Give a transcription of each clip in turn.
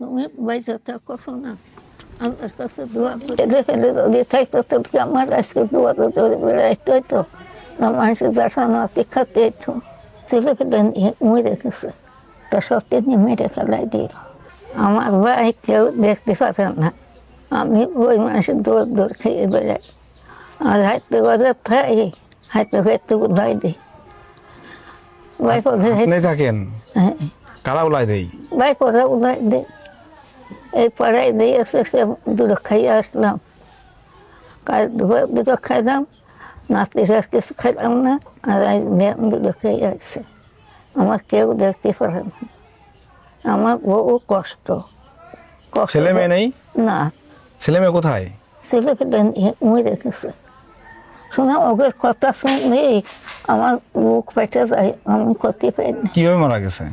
তুমি বাইসে থাকো শোনা আমার কাছে দোয়া করে ফেলে যদি থাকতো তো আমার আজকে দোয়া করে বেড়াইতে হইতো না মানুষের ছেলে ফেলে নিয়ে মরে গেছে তা সত্যি নিয়ে মেরে ফেলাই দিল আমার ভাই কেউ দেখতে পারে না আমি ওই মানুষের দৌড় দৌড় খেয়ে বেড়াই আর হাইতে করে থাই হাইতে হাইতে উঠাই দিই আপনি থাকেন? হ্যাঁ কারা উলাই দেই ভাই পরে উঠাই দে এই পড়াই দিয়ে এসে দুটো খাইয়ে আসলাম। কাল দুপুর দুটো খাইলাম নাতিরা কিছু খাইলাম না আর মেয়ে দুটো খেয়ে আসছে। আমার কেউ দেখতে পারে না। আমার বহু কষ্ট। কষ্ট ছেলে মেয়ে নেই? না। ছেলে মেয়ে কোথায়? ছেলে পেলে নিয়ে মরে গেছে। শোনা ওকে কথা শুনলেই আমার বুক পেটে যায় আমি করতে পারি না। কীভাবে মারা গেছে?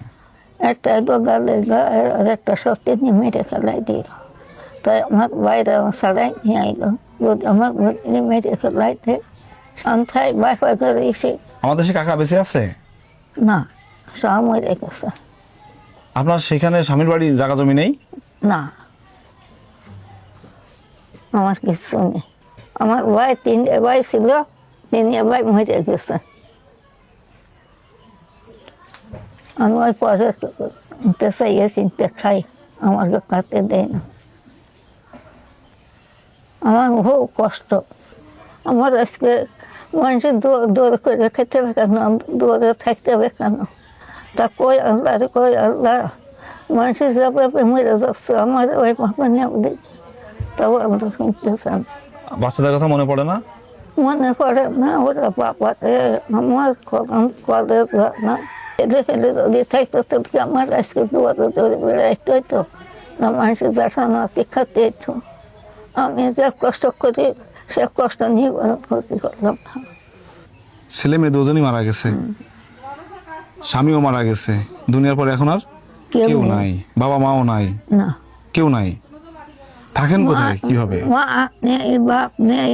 একটা গালে আর একটা সত্যি নিয়ে মেরে ফেলাই দিল। তাই আমার বাইরে আমার সারাই নিয়ে আইলো। যদি আমার ভগ্নি মেরে ফেলাইতে সন্ধ্যায় বাইফাই করে এসে আমাদের সে কাকা বেঁচে আছে? না সব মরে গেছে। আপনার সেখানে স্বামীর বাড়ি জায়গা জমি নেই? না আমার কিছু নেই। আমার ভাই তিনটে ভাই ছিল তিনটে ভাই মরে গেছে। আমি ওই পরে চাইয়ে চিনতে খাই আমাকে কাটতে দেয় না। আমার বহু কষ্ট। আমার আজকে মানুষের দৌড় দৌড় করে খেতে হবে কেন? দৌড়ে থাকতে হবে কেন? তা কই আল্লাহ কই আল্লাহ? মানুষের যাবে মরে যাচ্ছে আমার ওই বাবা দিই তাও আমরা শুনতে চান বাচ্চাদের কথা মনে পড়ে না? মনে পড়ে না ওরা বাবারে আমার করে না। ফেলে ফেলে যদি থাকতো তো আমার আজকে দুয়ারে বেড়াইতে হইতো না মানুষের যাঠানো খাতে হইতো আমি যে কষ্ট করি সে কষ্ট নিয়ে ক্ষতি করলাম না ছেলে মেয়ে দুজনই মারা গেছে। স্বামীও মারা গেছে। দুনিয়ার পরে এখন আর কেউ কেউ নাই। বাবা মাও নাই। না। কেউ নাই। থাকেন কোথায়? কীভাবে? মা নেই বাপ নেই।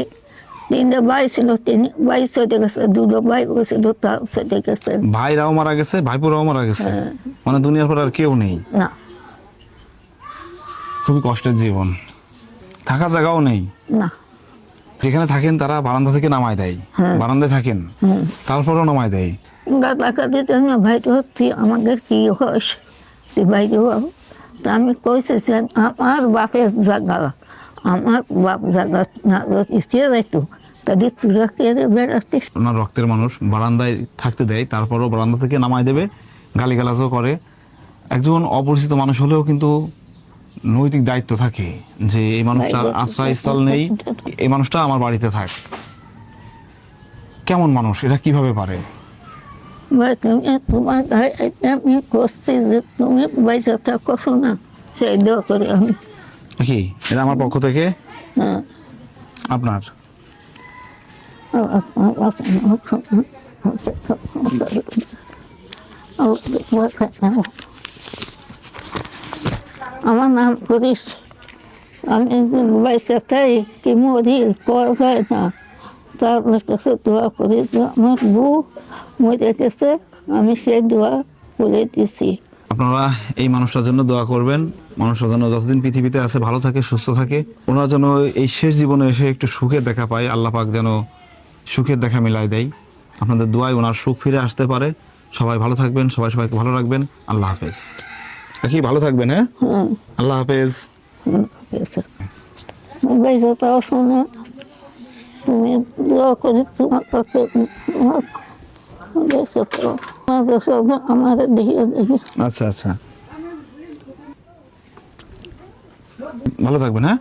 তিনটে ভাই ছিল তিন ভাই চলে গেছে দুটো ভাই ছিল তাও চলে গেছে। ভাইরাও মারা গেছে ভাইপুরাও মারা গেছে। হ্যাঁ। মানে দুনিয়ার পর আর কেউ নেই। না। খুবই কষ্টের জীবন। থাকা জায়গাও নেই। না। যেখানে থাকেন তারা বারান্দা থেকে নামায় দেয়। হ্যাঁ। বারান্দায় থাকেন। তারপরেও নামায় দেয়। টাকা দিতে না ভাই তো তুই আমাদের কি হোস তুই আমি কইছি আমার বাপের জায়গা। আমার বাপ না ইচ্ছে যাইতো তাহলে তুরা কে বেড়াচ্ছিস ওনার রক্তের মানুষ বারান্দায় থাকতে দেয় তারপরও বারান্দা থেকে নামায় দেবে গালিগালাজও করে। একজন অপরিচিত মানুষ হলেও কিন্তু নৈতিক দায়িত্ব থাকে যে এই মানুষটার আশ্রয়স্থল নেই এই মানুষটা আমার বাড়িতে থাক। কেমন মানুষ? এটা কীভাবে পারে? তুমি তোমার আমি করছি যে তুমি বাইসে থাকো শোনা। সেই দোয়া করে আমি। কি এটা আমার পক্ষ থেকে হ্যাঁ আপনার আমার নাম করিস আমি বাইসে তাই কি মরি করা যায় না তার কাছে দোয়া করি আমার বউ মরে গেছে আমি সেই দোয়া করে দিছি আপনারা এই মানুষটার জন্য দোয়া করবেন মানুষটা যেন যতদিন পৃথিবীতে আছে ভালো থাকে সুস্থ থাকে ওনার যেন এই শেষ জীবনে এসে একটু সুখের দেখা পায় আল্লাহ পাক যেন সুখের দেখা মিলাই দেয়। আপনাদের দোয়ায় ওনার সুখ ফিরে আসতে পারে। সবাই ভালো থাকবেন সবাই সবাইকে ভালো রাখবেন। আল্লাহ হাফেজ। কি ভালো থাকবেন হ্যাঁ? আল্লাহ হাফেজ। তুমি দোয়া করি তোমার আমার আচ্ছা আচ্ছা। ভালো থাকবেন হ্যাঁ?